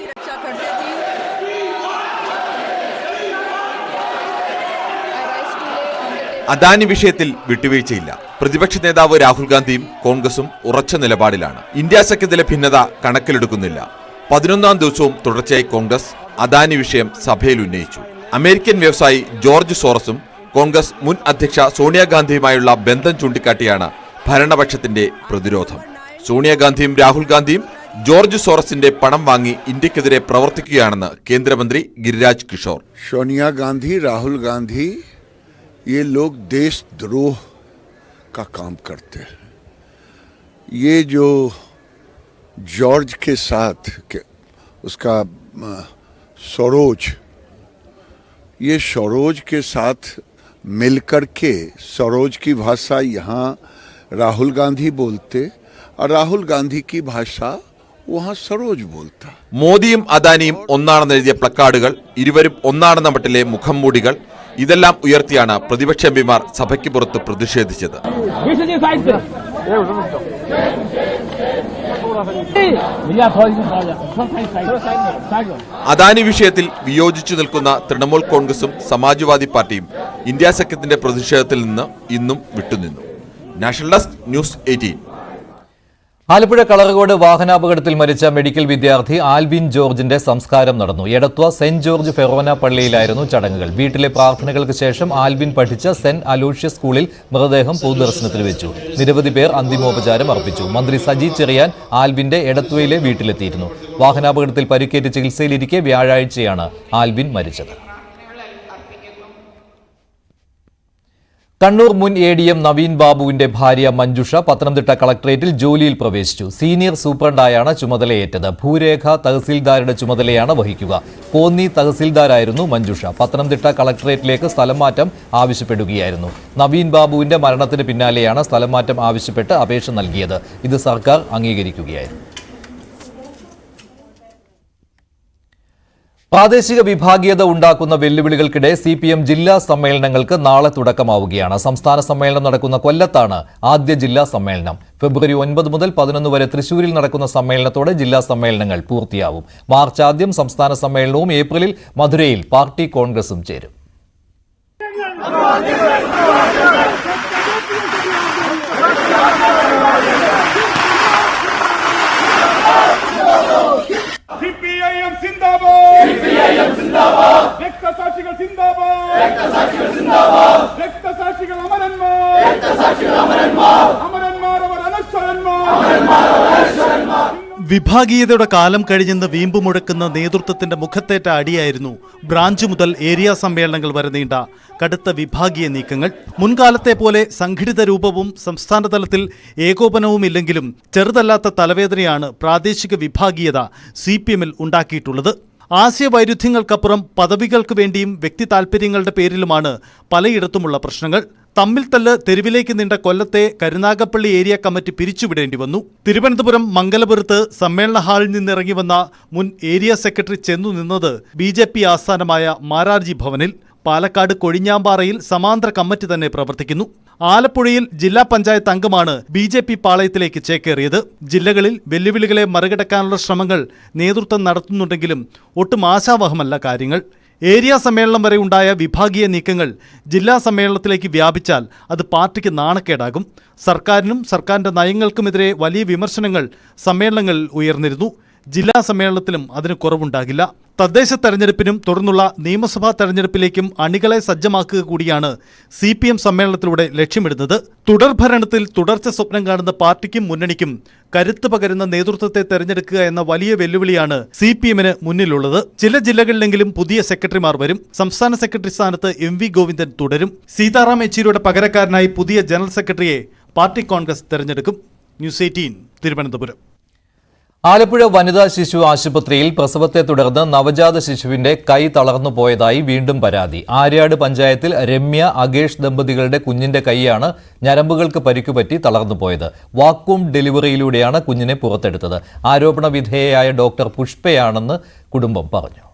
അദാനി വിഷയത്തിൽ വിട്ടുവീഴ്ചയില്ല. പ്രതിപക്ഷ നേതാവ് രാഹുൽ ഗാന്ധിയും കോൺഗ്രസും ഉറച്ച നിലപാടിലാണ്. ഇന്ത്യ സഖ്യത്തിലെ ഭിന്നത കണക്കിലെടുക്കുന്നില്ല. പതിനൊന്നാം ദിവസവും തുടർച്ചയായി കോൺഗ്രസ് അദാനി വിഷയം സഭയിൽ ഉന്നയിച്ചു. അമേരിക്കൻ വ്യവസായി ജോർജ് സോറസും കോൺഗ്രസ് മുൻ അധ്യക്ഷ സോണിയാഗാന്ധിയുമായുള്ള ബന്ധം ചൂണ്ടിക്കാട്ടിയാണ് ഭരണപക്ഷത്തിന്റെ പ്രതിരോധം സോണിയാഗാന്ധിയും രാഹുൽ ഗാന്ധിയും ജോർജ് സോറസിന്റെ പണം വാങ്ങി ഇന്ത്യക്കെതിരെ പ്രവർത്തിക്കുകയാണെന്ന് കേന്ദ്രമന്ത്രി ഗിരിരാജ് കിഷോർ सोनिया गांधी राहुल गांधी ये लोग देशद्रोह का काम करते हैं ये जो जॉर्ज के साथ के, उसका अ, सरोज ये सरोज के साथ मिलकर के सरोज की भाषा यहाँ राहुल गांधी बोलते और राहुल गांधी की भाषा वहाँ सरोज बोलता മോദിയും അദാനിയും ഒന്നാണെന്ന് എഴുതിയ പ്ലക്കാർഡുകൾ ഇരുവരും ഒന്നാണെന്ന മട്ടിലെ മുഖംമൂടികൾ ഇതെല്ലാം ഉയർത്തിയാണ് പ്രതിപക്ഷ എംപിമാർ സഭയ്ക്ക് പുറത്ത് പ്രതിഷേധിച്ചത് അദാനി വിഷയത്തിൽ വിയോജിച്ചു നിൽക്കുന്ന തൃണമൂൽ കോൺഗ്രസും സമാജ്വാദി പാർട്ടിയും ഇന്ത്യ സഖ്യത്തിന്റെ പ്രതിഷേധത്തിൽ നിന്ന് ഇന്നും വിട്ടുനിന്നു. National desk news eighteen. Alappuzha Kalarcode വാഹനാപകടത്തിൽ മരിച്ച മെഡിക്കൽ വിദ്യാർത്ഥി ആൽവിൻ ജോർജിന്റെ സംസ്കാരം നടന്നു. എടത്വ സെന്റ് ജോർജ് ഫെറോന പള്ളിയിലായിരുന്നു ചടങ്ങുകൾ. വീട്ടിലെ പ്രാർത്ഥനകൾക്ക് ശേഷം ആൽവിൻ പഠിച്ച സെന്റ് അലൂഷ്യ സ്കൂളിൽ മൃതദേഹം പൊതുദർശനത്തിൽ വെച്ചു. നിരവധി പേർ അന്തിമോപചാരം അർപ്പിച്ചു. മന്ത്രി സജി ചെറിയാൻ ആൽവിന്റെ എടത്വയിലെ വീട്ടിലെത്തിയിരുന്നു. വാഹനാപകടത്തിൽ പരിക്കേറ്റ് ചികിത്സയിലിരിക്കെ വ്യാഴാഴ്ചയാണ് ആൽവിൻ മരിച്ചത്. കണ്ണൂർ മുൻ എ ഡി എം നവീൻ ബാബുവിന്റെ ഭാര്യ മഞ്ജുഷ പത്തനംതിട്ട കളക്ടറേറ്റിൽ ജോലിയിൽ പ്രവേശിച്ചു. സീനിയർ സൂപ്രണ്ടായാണ് ചുമതലയേറ്റത്. ഭൂരേഖ തഹസിൽദാരുടെ ചുമതലയാണ് വഹിക്കുക. കോന്നി തഹസിൽദാരായിരുന്നു മഞ്ജുഷ. പത്തനംതിട്ട കളക്ടറേറ്റിലേക്ക് സ്ഥലംമാറ്റം ആവശ്യപ്പെടുകയായിരുന്നു. നവീൻ ബാബുവിന്റെ മരണത്തിന് പിന്നാലെയാണ് സ്ഥലംമാറ്റം ആവശ്യപ്പെട്ട് അപേക്ഷ നൽകിയത്. ഇത് സർക്കാർ അംഗീകരിക്കുകയായിരുന്നു. പ്രാദേശിക വിഭാഗീയത ഉണ്ടാക്കുന്ന വെല്ലുവിളികൾക്കിടെ സി പി എം ജില്ലാ സമ്മേളനങ്ങൾക്ക് നാളെ തുടക്കമാവുകയാണ്. സംസ്ഥാന സമ്മേളനം നടക്കുന്ന കൊല്ലത്താണ് ആദ്യ ജില്ലാ സമ്മേളനം. ഫെബ്രുവരി ഒൻപത് മുതൽ പതിനൊന്ന് വരെ തൃശൂരിൽ നടക്കുന്ന സമ്മേളനത്തോടെ ജില്ലാ സമ്മേളനങ്ങൾ പൂർത്തിയാവും. മാർച്ച് ആദ്യം സംസ്ഥാന സമ്മേളനവും ഏപ്രിലിൽ മധുരയിൽ പാർട്ടി കോൺഗ്രസും ചേരും. വിഭാഗീയതയുടെ കാലം കഴിഞ്ഞെന്ന് വീമ്പ് മുഴക്കുന്ന നേതൃത്വത്തിന്റെ മുഖത്തേറ്റ അടിയായിരുന്നു ബ്രാഞ്ച് മുതൽ ഏരിയ സമ്മേളനങ്ങൾ വരെ നീണ്ട കടുത്ത വിഭാഗീയ നീക്കങ്ങൾ. മുൻകാലത്തെ പോലെ സംഘടിത രൂപവും സംസ്ഥാനതലത്തിൽ തലത്തിൽ ഏകോപനവുമില്ലെങ്കിലും ചെറുതല്ലാത്ത തലവേദനയാണ് പ്രാദേശിക വിഭാഗീയത സി പി എമ്മിൽ ഉണ്ടാക്കിയിട്ടുള്ളത്. ആശയവൈരുദ്ധ്യങ്ങൾക്കപ്പുറം പദവികൾക്ക് വേണ്ടിയും വ്യക്തി താൽപ്പര്യങ്ങളുടെ പേരിലുമാണ് പലയിടത്തുമുള്ള പ്രശ്നങ്ങൾ. തമ്മിൽ തല്ല് തെരുവിലേക്ക് നീണ്ട കൊല്ലത്തെ കരുനാഗപ്പള്ളി ഏരിയ കമ്മിറ്റി പിരിച്ചുവിടേണ്ടി വന്നു. തിരുവനന്തപുരം മംഗലപുരത്ത് സമ്മേളന ഹാളിൽ നിന്നിറങ്ങി വന്ന മുൻ ഏരിയ സെക്രട്ടറി ചെന്നു നിന്നത് ബി ജെ പി ആസ്ഥാനമായ മാരാർജി ഭവനിൽ. പാലക്കാട് കൊഴിഞ്ഞാമ്പാറയിൽ സമാന്തര കമ്മിറ്റി തന്നെ പ്രവർത്തിക്കുന്നു. ആലപ്പുഴയിൽ ജില്ലാ പഞ്ചായത്ത് അംഗമാണ് ബി ജെ പി പാളയത്തിലേക്ക് ചേക്കേറിയത്. ജില്ലകളിൽ വെല്ലുവിളികളെ മറികടക്കാനുള്ള ശ്രമങ്ങൾ നേതൃത്വം നടത്തുന്നുണ്ടെങ്കിലും ഒട്ടും ആശാവഹമല്ല കാര്യങ്ങൾ. ഏരിയ സമ്മേളനം വരെ ഉണ്ടായ വിഭാഗീയ നീക്കങ്ങൾ ജില്ലാ സമ്മേളനത്തിലേക്ക് വ്യാപിച്ചാൽ അത് പാർട്ടിക്ക് നാണക്കേടാകും. സർക്കാരിനും സർക്കാരിന്റെ നയങ്ങൾക്കുമെതിരെ വലിയ വിമർശനങ്ങൾ സമ്മേളനങ്ങളിൽ ഉയർന്നിരുന്നു. ജില്ലാ സമ്മേളനത്തിലും അതിന് കുറവുണ്ടാകില്ല. തദ്ദേശ തെരഞ്ഞെടുപ്പിനും തുടർന്നുള്ള നിയമസഭാ തെരഞ്ഞെടുപ്പിലേക്കും അണികളെ സജ്ജമാക്കുക കൂടിയാണ് സി പി എം സമ്മേളനത്തിലൂടെ ലക്ഷ്യമിടുന്നത്. തുടർഭരണത്തിൽ തുടർച്ച സ്വപ്നം കാണുന്ന പാർട്ടിക്കും മുന്നണിക്കും കരുത്ത് പകരുന്ന നേതൃത്വത്തെ തെരഞ്ഞെടുക്കുക എന്ന വലിയ വെല്ലുവിളിയാണ് സി പി എമ്മിന് മുന്നിലുള്ളത്. ചില ജില്ലകളിലെങ്കിലും പുതിയ സെക്രട്ടറിമാർ വരും. സംസ്ഥാന സെക്രട്ടറി സ്ഥാനത്ത് എം വി ഗോവിന്ദൻ തുടരും. സീതാറാം യെച്ചൂരിയുടെ പകരക്കാരനായി പുതിയ ജനറൽ സെക്രട്ടറിയെ പാർട്ടി കോൺഗ്രസ് തെരഞ്ഞെടുക്കും. News eighteen Thiruvananthapuram. ആലപ്പുഴ വനിതാ ശിശു ആശുപത്രിയിൽ പ്രസവത്തെ തുടർന്ന് നവജാത ശിശുവിന്റെ കൈ തളർന്നു പോയതായി വീണ്ടും പരാതി. ആര്യാട് പഞ്ചായത്തിൽ രമ്യ അഗേഷ് ദമ്പതികളുടെ കുഞ്ഞിന്റെ കൈയാണ് ഞരമ്പുകൾക്ക് പരിക്കുപറ്റി തളർന്നു പോയത്. വാക്വം ഡെലിവറിയിലൂടെയാണ് കുഞ്ഞിനെ പുറത്തെടുത്തത്. ആരോപണ വിധേയയായ ഡോക്ടർ പുഷ്പയാണെന്ന് കുടുംബം പറഞ്ഞു.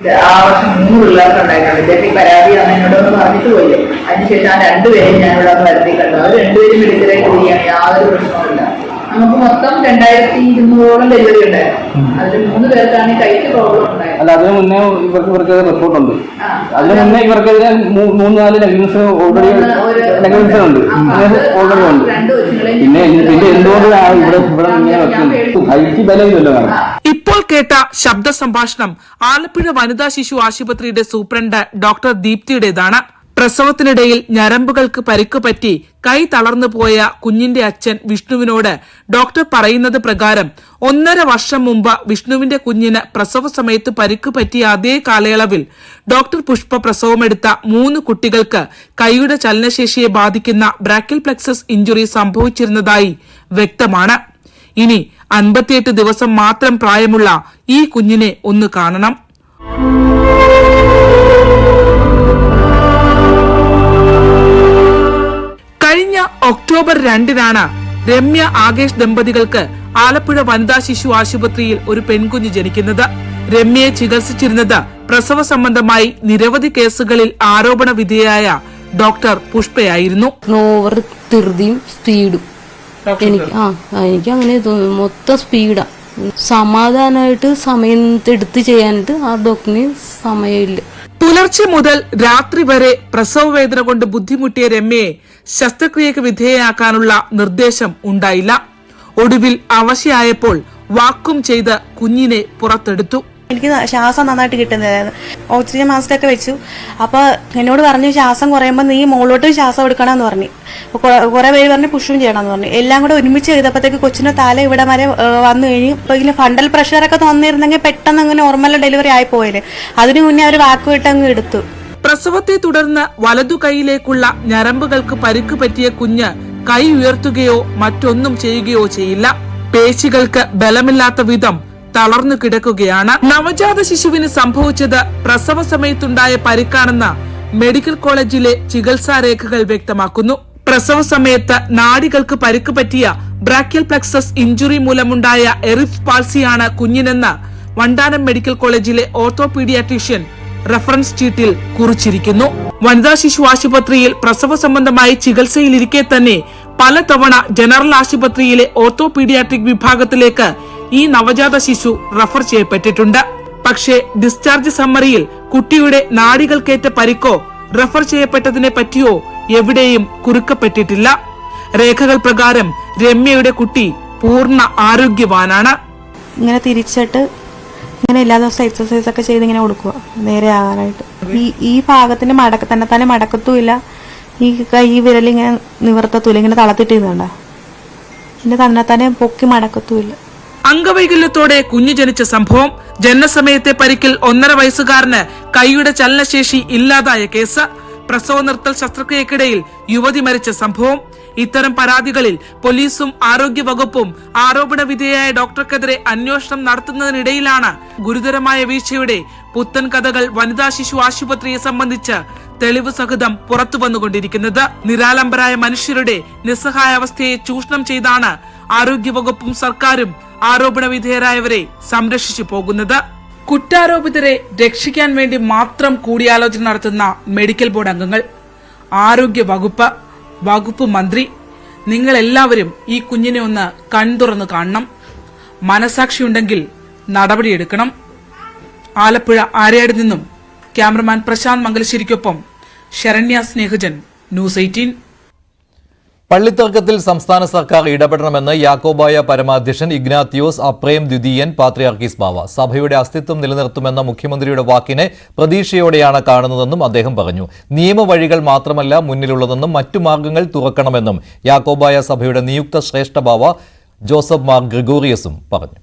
ആ വർഷം മൂന്ന് പിള്ളേർക്ക് ഉണ്ടായിട്ടുണ്ട്. ഇദ്ദേഹം ഈ പരാതിയാണ് എന്നോടൊന്ന് പറഞ്ഞിട്ട് പോയില്ലേ അതിനുശേഷം ആ രണ്ടുപേരെയും ഞാൻ ഇവിടെ വരുത്തി കണ്ടു. അവർ രണ്ടുപേരും മെഡിക്കലായി കൂടിയാണ്. യാതൊരു പ്രശ്നവുമില്ല. നമുക്ക് മൊത്തം രണ്ടായിരത്തി ഇരുന്നൂറോളം ഡെലിവറി ഉണ്ടായിരുന്നു. അതിൽ മൂന്ന് പേർക്കാണ് ഈ കൈക്ക് പ്രോബ്ലം ഉണ്ടായത്. അല്ല അതിന് മുന്നേ ഇവർക്ക് ഇവർക്ക് റിപ്പോർട്ടുണ്ട് ഉണ്ട്. അതിന് മുന്നേ ഇവർക്കെതിരെ മൂന്ന് നാല് നെഗ്ലിജൻസ് ഓൾറെഡി നെഗ്ലിജൻസ് ഉണ്ട്. ഓൾറെഡി പിന്നെ പിന്നെ എന്തുകൊണ്ടാണ് ഇവിടെ ഇവിടെ ഇങ്ങനെ വെക്കുന്നത് ബലമില്ലല്ലോ കാരണം ഇപ്പോൾ കേട്ട ശബ്ദ സംഭാഷണം ആലപ്പുഴ വനിതാ ശിശു ആശുപത്രിയുടെ സൂപ്രണ്ട് ഡോക്ടർ ദീപ്തിയുടേതാണ്. പ്രസവത്തിനിടയിൽ ഞരമ്പുകൾക്ക് പരിക്ക് പറ്റി കൈ തളർന്നു പോയ കുഞ്ഞിന്റെ അച്ഛൻ വിഷ്ണുവിനോട് ഡോക്ടർ പറയുന്നത് പ്രകാരം ഒന്നര വർഷം മുമ്പ് വിഷ്ണുവിന്റെ കുഞ്ഞിന് പ്രസവ സമയത്ത് പരിക്ക് പറ്റിയ അതേ കാലയളവിൽ ഡോക്ടർ പുഷ്പ പ്രസവമെടുത്ത മൂന്ന് കുട്ടികൾക്ക് കൈയുടെ ചലനശേഷിയെ ബാധിക്കുന്ന ബ്രാക്കിൽ പ്ലെക്സസ് ഇഞ്ചുറി സംഭവിച്ചിരുന്നതായി വ്യക്തമാണ്. ഇനി അൻപത്തിയെട്ട് ദിവസം മാത്രം പ്രായമുള്ള ഈ കുഞ്ഞിനെ ഒന്ന് കാണണം. കഴിഞ്ഞ ഒക്ടോബർ രണ്ടിനാണ് രമ്യ ആകേഷ് ദമ്പതികൾക്ക് ആലപ്പുഴ വനിതാ ശിശു ആശുപത്രിയിൽ ഒരു പെൺകുഞ്ഞ് ജനിക്കുന്നത്. രമ്യയെ ചികിത്സിച്ചിരുന്നത് പ്രസവ സംബന്ധമായി നിരവധി കേസുകളിൽ ആരോപണ വിധേയായ ഡോക്ടർ പുഷ്പയായിരുന്നു. എനിക്ക് ആ എനിക്ക് അങ്ങനെ തോന്നുന്നു മൊത്തം സ്പീഡാ. സമാധാനമായിട്ട് സമയം എടുത്ത് ചെയ്യാനായിട്ട് ആ ഡോക്ടറിന് സമയമില്ല. പുലർച്ചെ മുതൽ രാത്രി വരെ പ്രസവ വേദന കൊണ്ട് ബുദ്ധിമുട്ടിയ രമ്യയെ ശസ്ത്രക്രിയക്ക് വിധേയയാക്കാനുള്ള നിർദ്ദേശം ഉണ്ടായില്ല. ഒടുവിൽ അവശയായപ്പോൾ വാക്കും ചെയ്ത് കുഞ്ഞിനെ പുറത്തെടുത്തു. എനിക്ക് ശ്വാസം നന്നായിട്ട് കിട്ടുന്നതായിരുന്നു ഓക്സിജൻ മാസ്ക് ഒക്കെ വെച്ചു. അപ്പൊ എന്നോട് പറഞ്ഞു ശ്വാസം കുറയുമ്പോൾ നീ മുകളിലോട്ട് ശ്വാസം എടുക്കണമെന്ന് പറഞ്ഞു. കുറെ- പേര് പറഞ്ഞു പുഷും ചെയ്യണമെന്ന് പറഞ്ഞു. എല്ലാം കൂടെ ഒരുമിച്ച് ചെയ്തപ്പോഴത്തേക്ക് കൊച്ചിന്റെ തല ഇവിടെ വരെ വന്നു കഴിഞ്ഞു ഇപ്പൊ ഇതിന് ഫണ്ടൽ പ്രഷറൊക്കെ തന്നിരുന്നെങ്കിൽ പെട്ടെന്ന് അങ്ങനെ നോർമൽ ഡെലിവറി ആയി പോയത് അതിനു മുന്നേ അവർ വാക്ക് വിട്ട് അങ്ങ് എടുത്തു. പ്രസവത്തെ തുടർന്ന് വലതു കൈയിലേക്കുള്ള ഞരമ്പുകൾക്ക് പരിക്ക് പറ്റിയ കുഞ്ഞ് കൈ ഉയർത്തുകയോ മറ്റൊന്നും ചെയ്യുകയോ ചെയ്യില്ല. പേശികൾക്ക് ബലമില്ലാത്ത വിധം തളർന്നു കിടക്കുകയാണ്. നവജാത ശിശുവിന് സംഭവിച്ചത് പ്രസവ സമയത്തുണ്ടായ പരിക്കാണെന്ന് മെഡിക്കൽ കോളേജിലെ ചികിത്സാ രേഖകൾ വ്യക്തമാക്കുന്നു. പ്രസവ സമയത്ത് നാടികൾക്ക് പരിക്ക് പറ്റിയ ബ്രാക്കിയൽ പ്ലക്സസ് ഇഞ്ചുറി മൂലമുണ്ടായ എറിഫ് പാൾസിയാണ് കുഞ്ഞിനെന്ന് വണ്ടാനം മെഡിക്കൽ കോളേജിലെ ഓർത്തോപീഡിയാട്രീഷ്യൻ റഫറൻസ് ചീട്ടിൽ കുറിച്ചിരിക്കുന്നു. വനിതാ ശിശു ആശുപത്രിയിൽ പ്രസവ സംബന്ധമായി ചികിത്സയിലിരിക്കെ തന്നെ പലതവണ ജനറൽ ആശുപത്രിയിലെ ഓർത്തോപീഡിയാട്രിക് വിഭാഗത്തിലേക്ക് ഈ നവജാത ശിശു റഫർ ചെയ്യപ്പെട്ടിട്ടുണ്ട്. പക്ഷേ ഡിസ്ചാർജ് സമ്മറിയിൽ കുട്ടിയുടെ നാടികൾക്കേറ്റ പരിക്കോ റഫർ ചെയ്യപ്പെട്ടതിനെ പറ്റിയോ എവിടെയും കുറുക്കപ്പെട്ടിട്ടില്ല. രേഖകൾ പ്രകാരം രമ്യയുടെ കുട്ടി പൂർണ ആരോഗ്യവാനാണ്. ഇങ്ങനെ തിരിച്ചിട്ട് ഇങ്ങനെ എല്ലാ ദിവസവും എക്സസൈസ് ഒക്കെ ചെയ്ത് ഇങ്ങനെ കൊടുക്കുക നേരെ ആകാനായിട്ട്. ഈ ഈ ഭാഗത്തിന്റെ മടക്ക തന്നെ തന്നെ മടക്കത്തുമില്ല. ഈ കൈ വിരലിങ്ങനെ നിവർത്തത്തുമില്ല. ഇങ്ങനെ തളത്തിട്ടിരുന്നുണ്ടോ എന്റെ തന്നെ തന്നെ പൊക്കി മടക്കത്തുമില്ല. അംഗവൈകല്യത്തോടെ കുഞ്ഞു ജനിച്ച സംഭവം ജനനസമയത്തെ പരിക്കിൽ ഒന്നര വയസ്സുകാരന് കൈയുടെ ചലനശേഷി ഇല്ലാതായ കേസ്. പ്രസവ നിർത്തൽ ശസ്ത്രക്രിയക്കിടയിൽ യുവതി മരിച്ച സംഭവം. ഇത്തരം പരാതികളിൽ പോലീസും ആരോഗ്യ വകുപ്പും ആരോപണ വിധേയായ ഡോക്ടർക്കെതിരെ അന്വേഷണം നടത്തുന്നതിനിടയിലാണ് ഗുരുതരമായ വീഴ്ചയുടെ പുത്തൻ കഥകൾ വനിതാ ശിശു ആശുപത്രിയെ സംബന്ധിച്ച് തെളിവ് സഹിതം പുറത്തു വന്നുകൊണ്ടിരിക്കുന്നത്. നിരാലംബരായ മനുഷ്യരുടെ നിസ്സഹായാവസ്ഥയെ ചൂഷണം ചെയ്താണ് ആരോഗ്യവകുപ്പും സർക്കാരും ആരോപണ വിധേയരായവരെ സംരക്ഷിച്ചു പോകുന്നത്. കുറ്റാരോപിതരെ രക്ഷിക്കാൻ വേണ്ടി മാത്രം കൂടിയാലോചന നടത്തുന്ന മെഡിക്കൽ ബോർഡ് അംഗങ്ങൾ ആരോഗ്യ വകുപ്പ് വകുപ്പ് മന്ത്രി നിങ്ങൾ എല്ലാവരും ഈ കുഞ്ഞിനെ ഒന്ന് കൺതുറന്ന് കാണണം. മനസാക്ഷിയുണ്ടെങ്കിൽ നടപടിയെടുക്കണം. ആലപ്പുഴ ആരയാട് നിന്നും ക്യാമറമാൻ പ്രശാന്ത് മംഗലശ്ശേരിക്കൊപ്പം ശരണ്യ സ്നേഹജൻ ന്യൂസ് എയ്റ്റീൻ. പള്ളിത്തർക്കത്തിൽ സംസ്ഥാന സർക്കാർ ഇടപെടണമെന്ന് യാക്കോബായ പരമാധ്യക്ഷൻ ഇഗ്നാത്തിയോസ് അപ്രേം ദ്വിതീയൻ പാത്രിയാർക്കീസ് ബാവ സഭയുടെ അസ്തിത്വം നിലനിർത്തുമെന്ന മുഖ്യമന്ത്രിയുടെ വാക്കിനെ പ്രതീക്ഷയോടെയാണ് കാണുന്നതെന്നും അദ്ദേഹം പറഞ്ഞു. നിയമവഴികൾ മാത്രമല്ല മുന്നിലുള്ളതെന്നും മറ്റു മാർഗങ്ങൾ തുറക്കണമെന്നും യാക്കോബായ സഭയുടെ നിയുക്ത ശ്രേഷ്ഠ ബാവ ജോസഫ് മാർ ഗ്രിഗോറിയസും പറഞ്ഞു.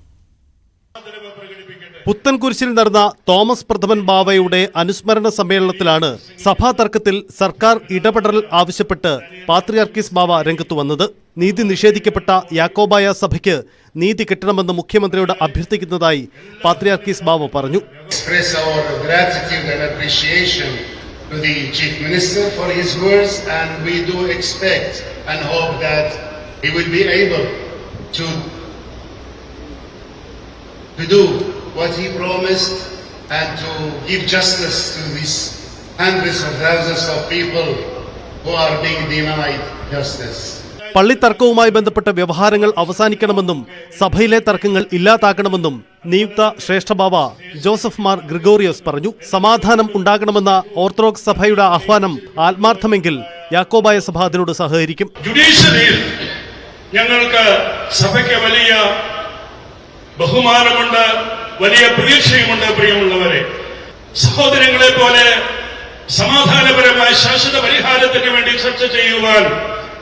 പുത്തൻകുരിശിൽ നടന്ന തോമസ് പ്രഥമൻ ബാവയുടെ അനുസ്മരണ സമ്മേളനത്തിലാണ് സഭാ തർക്കത്തിൽ സർക്കാർ ഇടപെടൽ ആവശ്യപ്പെട്ട് പാത്രിയാർക്കീസ് ബാവ രംഗത്തു വന്നത്. നീതി നിഷേധിക്കപ്പെട്ട യാക്കോബായ സഭയ്ക്ക് നീതി കിട്ടണമെന്ന് മുഖ്യമന്ത്രിയോട് അഭ്യർത്ഥിക്കുന്നതായി പാത്രിയാർക്കീസ് ബാവ പറഞ്ഞു. To do what he promised and to give justice to these hundreds of thousands of people who are being denied justice. പള്ളി തർക്കവുമായി ബന്ധപ്പെട്ട വ്യവഹാരങ്ങൾ അവസാനിക്കണമെന്നും സഭയിലെ തർക്കങ്ങൾ ഇല്ലാതാക്കണമെന്നും നിയുക്ത ശ്രേഷ്ഠബാവ ജോസഫ് മാർ ഗ്രിഗോറിയോസ് പറഞ്ഞു. സമാധാനം ഉണ്ടാകണമെന്ന ഓർത്തഡോക്സ് സഭയുടെ ആഹ്വാനം ആത്മാർത്ഥമെങ്കിൽ യാക്കോബായ സഭ അതിനോട് സഹകരിക്കും. ജുഡീഷ്യറിയിൽ ഞങ്ങൾക്ക് സഭയ്ക്ക് വലിയ ബഹുമാനമുണ്ട്. വലിയ പ്രതീക്ഷയുമുണ്ട് പ്രിയമുള്ളവരെ. സഹോദരങ്ങളെ പോലെ സമാധാനപരമായ ശാശ്വത പരിഹാരത്തിന് വേണ്ടി ചർച്ച ചെയ്യുവാൻ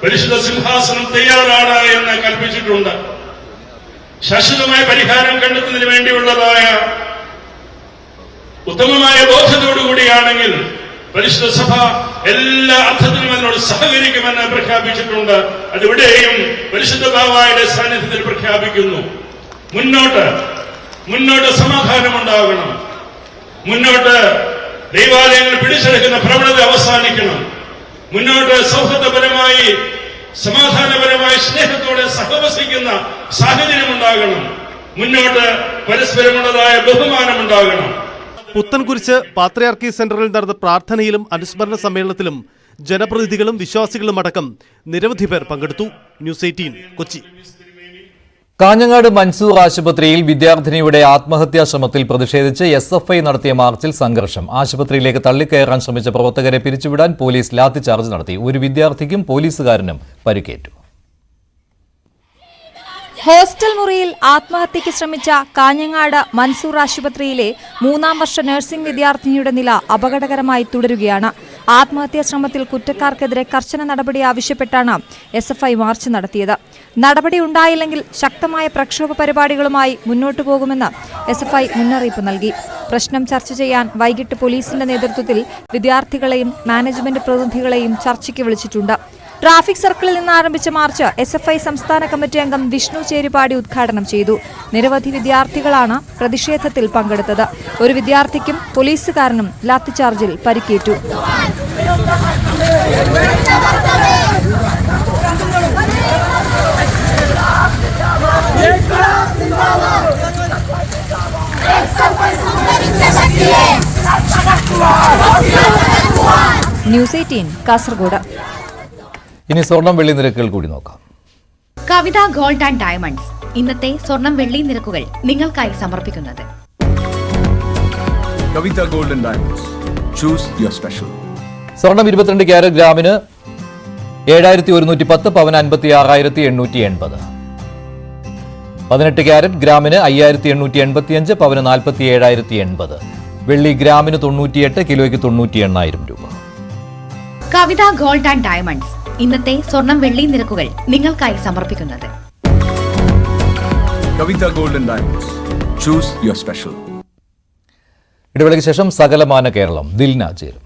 പരിശുദ്ധ സിംഹാസനം തയ്യാറാണ് എന്ന് കൽപ്പിച്ചിട്ടുണ്ട്. ശാശ്വതമായ പരിഹാരം കണ്ടെത്തുന്നതിന് വേണ്ടിയുള്ളതായ ഉത്തമമായ ബോധത്തോടുകൂടിയാണെങ്കിൽ പരിശുദ്ധ സഭ എല്ലാ അർത്ഥത്തിലും അതിനോട് സഹകരിക്കുമെന്ന് പ്രഖ്യാപിച്ചിട്ടുണ്ട്. അതിവിടെയും പരിശുദ്ധ ബാവായുടെ സാന്നിധ്യത്തിൽ പ്രഖ്യാപിക്കുന്നു. മുന്നോട്ട് മുന്നോട്ട് സമാധാനം ഉണ്ടാകണം മുന്നോട്ട് ദൈവാലയങ്ങൾ പിടിച്ചെടുക്കുന്ന പ്രവണത അവസാനിക്കണം. മുന്നോട്ട് സൗഹൃദപരമായി സമാധാനപരമായി സ്നേഹത്തോടെ സഹവസിക്കുന്ന സാഹചര്യം ഉണ്ടാകണം. മുന്നോട്ട് പരസ്പരമുള്ളതായ ബഹുമാനം ഉണ്ടാകണം. പുത്തൻകുരിശ് പാത്രയാർക്കി സെന്ററിൽ നടന്ന പ്രാർത്ഥനയിലും അനുസ്മരണ സമ്മേളനത്തിലും ജനപ്രതിനിധികളും വിശ്വാസികളും അടക്കം നിരവധി പേർ പങ്കെടുത്തു. News eighteen Kochi. Kanhangad Mansoor ആശുപത്രിയിൽ വിദ്യാർത്ഥിനിയുടെ ആത്മഹത്യാ ശ്രമത്തിൽ പ്രതിഷേധിച്ച് എസ് എഫ് ഐ നടത്തിയ മാർച്ചിൽ സംഘർഷം. ആശുപത്രിയിലേക്ക് തള്ളിക്കയറാൻ ശ്രമിച്ച പ്രവർത്തകരെ പിരിച്ചുവിടാൻ പോലീസ് ലാത്തിചാർജ് നടത്തി. ഒരു വിദ്യാർത്ഥിക്കും പോലീസുകാരനും പരിക്കേറ്റു. ഹോസ്റ്റൽ മുറിയിൽ ആത്മഹത്യയ്ക്ക് ശ്രമിച്ച കാഞ്ഞങ്ങാട് മൻസൂർ ആശുപത്രിയിലെ മൂന്നാം വർഷ നഴ്സിംഗ് വിദ്യാർത്ഥിനിയുടെ നില അപകടകരമായി തുടരുകയാണ്. ആത്മഹത്യാ ശ്രമത്തിൽ കുറ്റക്കാർക്കെതിരെ കർശന നടപടി ആവശ്യപ്പെട്ടാണ് എസ് മാർച്ച് നടത്തിയത്. നടപടി ഉണ്ടായില്ലെങ്കിൽ ശക്തമായ പ്രക്ഷോഭ പരിപാടികളുമായി മുന്നോട്ടു പോകുമെന്ന് എസ് എഫ് ഐ മുന്നറിയിപ്പ് നൽകി. പ്രശ്നം ചർച്ച ചെയ്യാൻ വൈകിട്ട് പോലീസിന്റെ നേതൃത്വത്തിൽ വിദ്യാർത്ഥികളെയും മാനേജ്മെന്റ് പ്രതിനിധികളെയും ചർച്ചയ്ക്ക് വിളിച്ചിട്ടുണ്ട്. ട്രാഫിക് സർക്കിളിൽ നിന്ന് ആരംഭിച്ച മാർച്ച് എസ് എഫ് ഐ സംസ്ഥാന കമ്മിറ്റി അംഗം വിഷ്ണു ചേരുപാടി ഉദ്ഘാടനം ചെയ്തു. നിരവധി വിദ്യാർത്ഥികളാണ് പ്രതിഷേധത്തിൽ പങ്കെടുത്തത്. ഒരു വിദ്യാർത്ഥിക്കും പോലീസുകാരനും ലാത്തിചാർജിൽ പരിക്കേറ്റു. News eighteen Kasaragod. ഇനി സ്വർണം വെള്ളി നിരക്കുകൾ കൂടി നോക്കാം. Kavitha gold and diamonds. ഇന്നത്തെ സ്വർണം വെള്ളി നിരക്കുകൾ നിങ്ങൾക്കായി സമർപ്പിക്കുന്നത്. Kavitha gold and diamonds. Choose your special സ്വർണം ഇരുപത്തിരണ്ട് ക്യാരറ്റ് ഗ്രാമിന് ഏഴായിരത്തി ഒരുന്നൂറ്റി പത്ത് പവൻ അൻപത്തി ആറായിരത്തി എണ്ണൂറ്റി എൺപത്. പതിനെട്ട് ക്യാരറ്റ് ഗ്രാമിന് അയ്യായിരത്തി എണ്ണൂറ്റി എൺപത്തിയഞ്ച് പവന് നാൽപ്പത്തി ഏഴായിരത്തി എൺപത് വെള്ളി ഗ്രാമിന് തൊണ്ണൂറ്റിയെട്ട് കിലോയ്ക്ക് തൊണ്ണൂറ്റി എണ്ണായിരം രൂപ. Kavitha gold and diamonds. ഇന്നത്തെ സ്വർണം വെള്ളി നിരക്കുകൾ നിങ്ങൾക്കായി സമർപ്പിക്കുന്നത്. Kavitha gold and Diamonds. Choose your special. ഇടവേളയ്ക്ക് ശേഷം സകലമാന കേരളം ദിൽന ചേരും